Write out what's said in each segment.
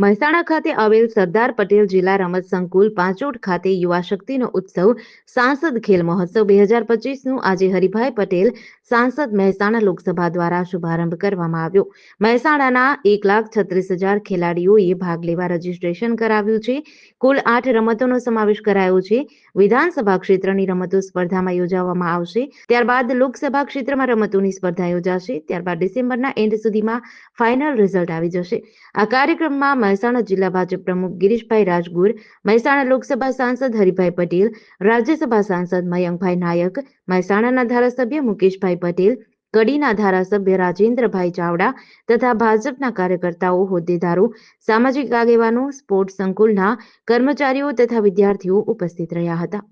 મહેસાણા ખાતે આવેલ સરદાર પટેલ જિલ્લા રમત સંકુલ પાંચોટ ખાતે યુવા શક્તિનો ઉત્સવ સાંસદ ખેલ મહોત્સવ બે હજાર પચીસનું આજે હરિભાઈ પટેલ સાંસદ મહેસાણા લોકસભા દ્વારા શુભારંભ કરવામાં આવ્યો. મહેસાણાના એક લાખ છત્રીસ હજાર ખેલાડીઓએ ભાગ લેવા રજીસ્ટ્રેશન કરાવ્યું છે. કુલ આઠ રમતોનો સમાવેશ કરાયો છે. વિધાનસભા ક્ષેત્રની રમતો સ્પર્ધામાં યોજાવામાં આવશે. ત્યારબાદ લોકસભા ક્ષેત્રમાં રમતોની સ્પર્ધા યોજાશે. ત્યારબાદ ડિસેમ્બરના એન્ડ સુધીમાં ફાઇનલ રિઝલ્ટ આવી જશે. આ કાર્યક્રમમાં મહેસાણા જિલ્લા ભાજપ પ્રમુખ ગિરીશભાઈ રાજગુર, મહેસાણા લોકસભા સાંસદ હરિભાઈ પટેલ, રાજ્યસભા સાંસદ મયંકભાઈ નાયક, મહેસાણાના ધારાસભ્ય મુકેશભાઈ પટેલ, કડીના ધારાસભ્ય રાજેન્દ્રભાઈ ચાવડા તથા ભાજપના કાર્યકર્તાઓ, હોદ્દેદારો, સામાજિક આગેવાનો, સ્પોર્ટ્સ સંકુલના કર્મચારીઓ તથા વિદ્યાર્થીઓ ઉપસ્થિત રહ્યા હતા.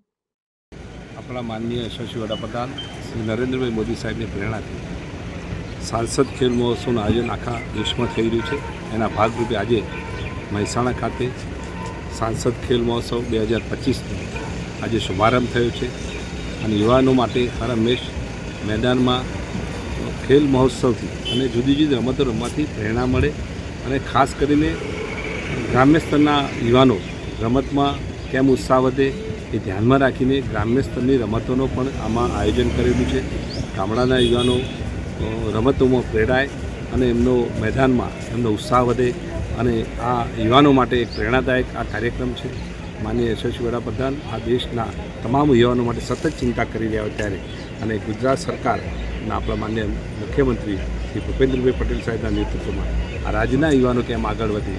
આપણા માનનીય યશસ્વી વડાપ્રધાન શ્રી નરેન્દ્રભાઈ મોદી સાહેબની પ્રેરણાથી સાંસદ ખેલ મહોત્સવનું આયોજન આખા દેશમાં થઈ રહ્યું છે. એના ભાગરૂપે આજે મહેસાણા ખાતે સાંસદ ખેલ મહોત્સવ બે હજાર પચીસનો આજે શુભારંભ થયો છે અને યુવાનો માટે હર હંમેશ મેદાનમાં ખેલ મહોત્સવથી અને જુદી જુદી રમતો રમવાથી પ્રેરણા મળે અને ખાસ કરીને ગ્રામ્ય સ્તરના યુવાનો રમતમાં કેમ ઉત્સાહ વધે એ ધ્યાનમાં રાખીને ગ્રામ્ય સ્તરની રમતોનો પણ આમાં આયોજન કરેલું છે. ગામડાના યુવાનો રમતોમાં પ્રેરાય અને એમનો મેદાનમાં એમનો ઉત્સાહ વધે અને આ યુવાનો માટે એક પ્રેરણાદાયક આ કાર્યક્રમ છે. માનીય યશસ્વી વડાપ્રધાન આ દેશના તમામ યુવાનો માટે સતત ચિંતા કરી રહ્યા હોય ત્યારે અને ગુજરાત સરકારના આપણા માન્ય મુખ્યમંત્રી શ્રી ભૂપેન્દ્રભાઈ પટેલ સાહેબના નેતૃત્વમાં આ રાજ્યના યુવાનો કેમ આગળ વધે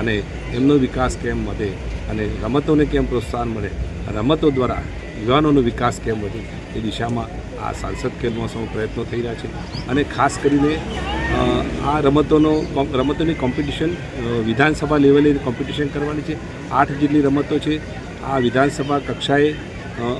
અને એમનો વિકાસ કેમ વધે અને રમતોને કેમ પ્રોત્સાહન મળે, રમતો દ્વારા યુવાનોનો વિકાસ કેમ વધે એ દિશામાં આ સાંસદ ખેલ સૌ પ્રયત્નો થઈ રહ્યા છે? અને ખાસ કરીને આ રમતોનો રમતોની કોમ્પિટિશન વિધાનસભા લેવલે કોમ્પિટિશન કરવાની છે. આઠ જેટલી રમતો છે. આ વિધાનસભા કક્ષાએ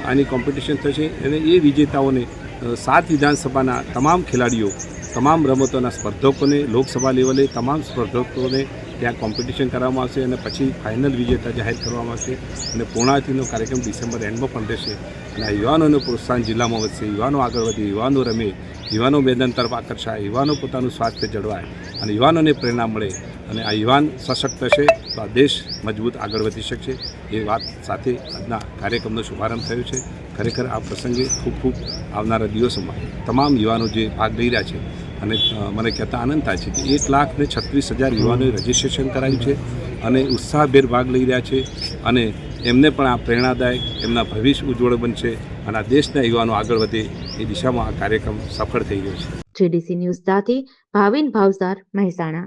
આની કોમ્પિટિશન થશે. અને એ વિજેતાઓને સાત વિધાનસભાના તમામ ખેલાડીઓ, તમામ રમતોના સ્પર્ધકોને, લોકસભા લેવલે તમામ સ્પર્ધકોને ત્યાં કોમ્પિટિશન કરવામાં આવશે અને પછી ફાઇનલ વિજેતા જાહેર કરવામાં આવશે અને પૂર્ણાવતીનો કાર્યક્રમ ડિસેમ્બર એન્ડમાં પણ રહેશે. અને આ યુવાનોનું પ્રોત્સાહન જિલ્લામાં વધશે. યુવાનો આગળ વધે, યુવાનો રમે, યુવાનો મેદાન તરફ આકર્ષાય, યુવાનો પોતાનું સ્વાસ્થ્ય જળવાય અને યુવાનોને પ્રેરણા મળે અને આ યુવાન સશક્ત છે તો આ દેશ મજબૂત આગળ વધી શકશે. એ વાત સાથે આજના કાર્યક્રમનો શુભારંભ થયો છે. ખરેખર આ પ્રસંગે ખૂબ ખૂબ આવનારા દિવસોમાં તમામ યુવાનો જે ભાગ લઈ રહ્યા છે અને મને કહેતા આનંદ થાય છે કે એક લાખ ને છત્રીસ હજાર યુવાનોએ રજિસ્ટ્રેશન કરાવ્યું છે અને ઉત્સાહભેર ભાગ લઈ રહ્યા છે અને એમને પણ આ પ્રેરણાદાયક, એમના ભવિષ્ય ઉજ્જવળ બનશે અને આ દેશના યુવાનો આગળ વધે એ દિશામાં આ કાર્યક્રમ સફળ થઈ રહ્યો છે. જીડીસી ન્યૂઝ સાથે ભાવિન ભાવસાર મહેસાણા.